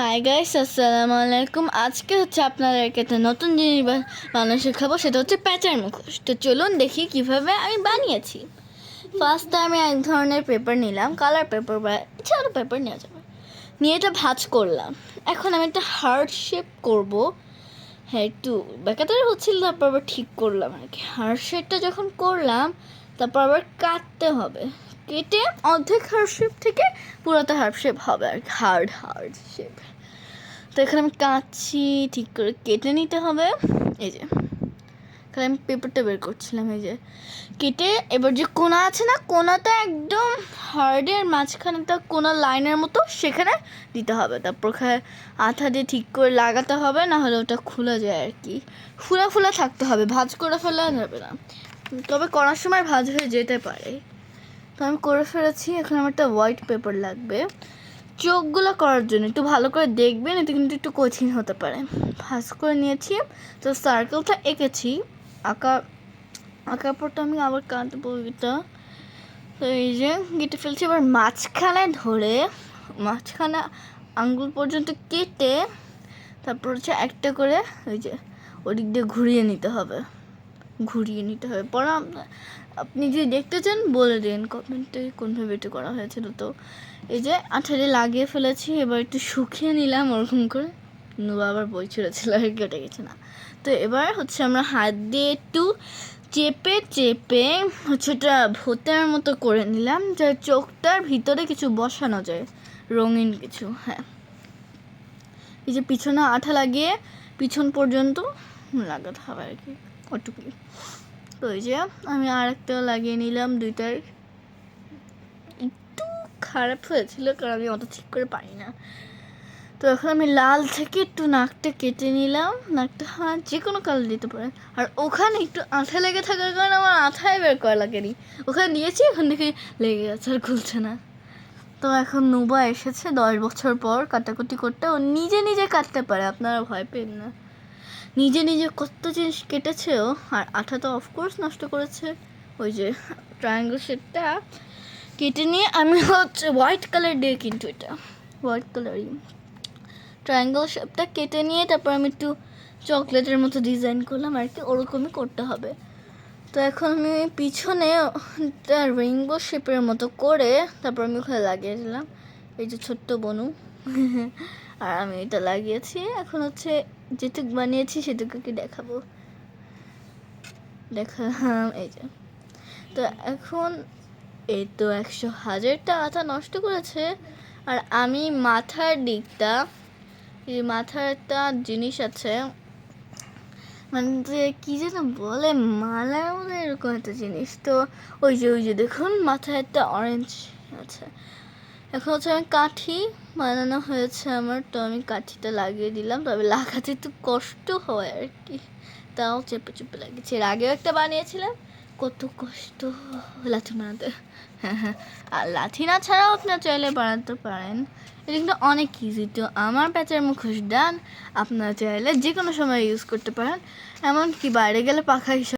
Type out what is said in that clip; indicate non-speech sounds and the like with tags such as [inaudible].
Hi guys আসসালামু আলাইকুম। আজকে হচ্ছে আপনাদেরকে একটা নতুন জিনিস বানানো শেখাবো, সেটা হচ্ছে প্যাঁচার মুখোশ। তো চলুন দেখি কীভাবে আমি বানিয়েছি। ফার্স্টে আমি এক ধরনের পেপার নিলাম কালার পেপার বা এছাড়া পেপার নেওয়া যাবে। নিয়ে এটা ভাজ করলাম। এখন আমি একটা হার্ট শেপ করব। হ্যাঁ একটু বেকাতারে হচ্ছিল, তারপর আবার ঠিক করলাম আর কি। হার্ট শেপটা যখন করলাম, তারপর আবার কাটতে হবে। কেটে অর্ধেক হার্ট শেপ থেকে পুরোটা হার্ট শেপ হবে আর হার্ড হার্ড শেপ তো এখানে আমি কাটছি ঠিক করে কেটে নিতে হবে। এই যে, এখানে আমি পেপারটা বের করছিলাম, এই যে। কেটে এবার যে কোনা আছে না, কোনাটা একদম হার্ডের মাঝখানে মাঝখানেটা কোনা লাইনের মতো সেখানে দিতে হবে। তারপর ওখানে আঠা দিয়ে ঠিক করে লাগাতে হবে না হলে ওটা খোলা যায় আর কি। ফুলা ফুলা থাকতে হবে, ভাজ করে ফেলা যাবে না। তবে করার সময় ভাজ হয়ে যেতে পারে। তো আমি করে ফেলেছি। এখন আমার একটা হোয়াইট পেপার লাগবে। চোখগুলো করার জন্য একটু ভালো করে দেখবেন, এতে কিন্তু একটু কঠিন হতে পারে। ভাজ করে নিয়েছি। তো সার্কেলটা এঁকেছি। আঁকা, আঁকার পর তো আমি আবার কাটবো এটা। তো এই যে কেটে ফেলছি। এবার মাঝখানে ধরে, মাঝখানে আঙ্গুল পর্যন্ত কেটে তারপর হচ্ছে একটা করে ওই যে ওদিক দিয়ে ঘুরিয়ে নিতে হবে। ঘুরিয়ে নিতে হবে। পরে আপনি যদি দেখতে চান, বলে দিন কমেন্টে কোনভাবে এটা করা হয়েছিল। তো এই যে আঠারে লাগিয়ে ফেলেছি, এবার একটু শুকিয়ে নিলাম ওরকম করে। নুবা আবার বই আর কেটে গেছে না। তো এবার হচ্ছে আমরা হাত দিয়ে একটু চেপে চেপে হচ্ছে ওটা ভূতের মতো করে নিলাম যে চোখটার ভিতরে কিছু বসানো যায়। রঙিন কিছু হ্যাঁ। এই যে পিছনে আঠা লাগিয়ে পিছন পর্যন্ত লাগাতে হবে আর কি। ওটুকুই। তো এই যে আমি আর একটা লাগিয়ে নিলাম দুইটার। একটু খারাপ হয়েছিল কারণ আমি অত ঠিক করে পারি না। তো এখন আমি লাল থেকে একটু নাকটা কেটে নিলাম। নাকটা হ্যাঁ যে কোনো কালার দিতে পারেন আর ওখানে একটু আঠা লেগে থাকার কারণে আমার আঠায় বের করা লাগেনি। ওখানে নিয়েছি ওখান থেকে লেগে গেছে আর খুলছে না। তো এখন নুবা এসেছে দশ বছর পর কাটাকুটি করতে। ও নিজে নিজে কাটতে পারে আপনারা ভয় পেন না। নিজে নিজে কত জিনিস কেটেছে ও আর আঠা তো অফকোর্স নষ্ট করেছে। ওই যে ট্রায়াঙ্গল শেপটা কেটে নিয়ে আমি হচ্ছে হোয়াইট কালার দিয়ে কিন্তু এটা হোয়াইট কালারই ট্রায়াঙ্গল শেপটা কেটে নিয়ে তারপর আমি একটু চকলেটের মতো ডিজাইন করলাম, আর কি ওরকমই করতে হবে। তো এখন আমি পিছনে রেইনবো শেপের মতো করে তারপর আমি ওখানে লাগিয়ে দিলাম। এই যে ছোট্ট বনু। [laughs] আর আমি এটা লাগিয়েছি। এখন হচ্ছে যেটুকু বানিয়েছি সেটুকুকে দেখাবো। দেখা এই যে। তো এখন এই তো একশো হাজারটা আঠা নষ্ট করেছে। আর আমি মাথার দিকটা, এই মাথার একটা জিনিস আছে মানে যে কী যেন বলে, মালার মতো এরকম একটা জিনিস। তো ওই যে ওই যে দেখুন, মাথায় একটা অরেঞ্জ আছে। এখন হচ্ছে আমি কাঠি বানানো হয়েছে আমার, তো আমি কাঠিটা লাগিয়ে দিলাম। তবে লাগাতে একটু কষ্ট হয় আর কি। তাও চেপে চেপে লাগিয়েছি। এর আগেও একটা বানিয়েছিলাম। কত কষ্ট লাঠি বানাতে। হ্যাঁ হ্যাঁ। আর লাঠি না ছাড়াও আপনার চাইলে বানাতে পারেন। এটা কিন্তু অনেক ইজি তো আমার প্যাঁচার মুখোশ ডান আপনারা চাইলে যে কোনো সময় ইউজ করতে পারেন। এমনকি বাইরে গেলে পাখা হিসাবে